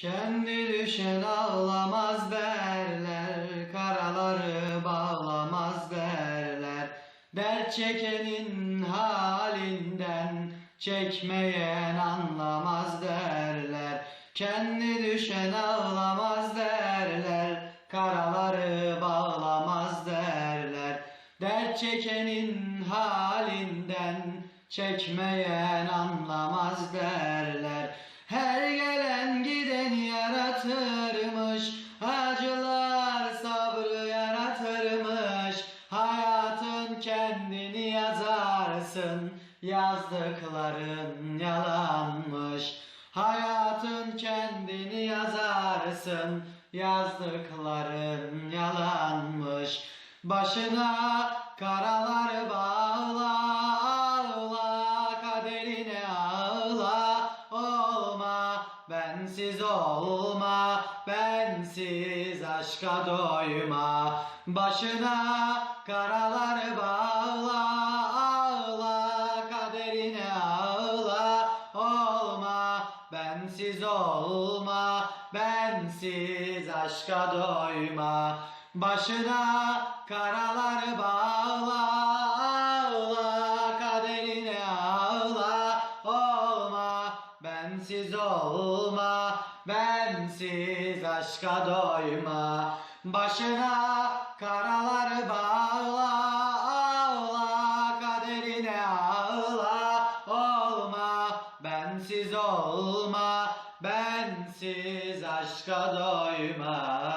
Kendi düşen ağlamaz derler, karaları bağlamaz derler. Dert çekenin halinden, çekmeyen anlamaz derler. Kendi düşen ağlamaz derler, karaları bağlamaz derler. Dert çekenin halinden, çekmeyen anlamaz yaratırmış, acılar sabrı yaratırmış. Hayatın kendini yazarsın, yazdıkların yalanmış. Hayatın kendini yazarsın, yazdıkların yalanmış. Başına karalar bağla, ağla, kaderine ağla, olma, bensiz olma, bensiz aşka doyma. Başına karalar bağla, ağla, kaderine ağla, olma, bensiz olma, bensiz aşka doyma. Başına karalar bağla, bensiz olma, bensiz aşka doyma. Başına karalar bağla, ağla, kaderine ağla, olma, bensiz olma, bensiz aşka doyma.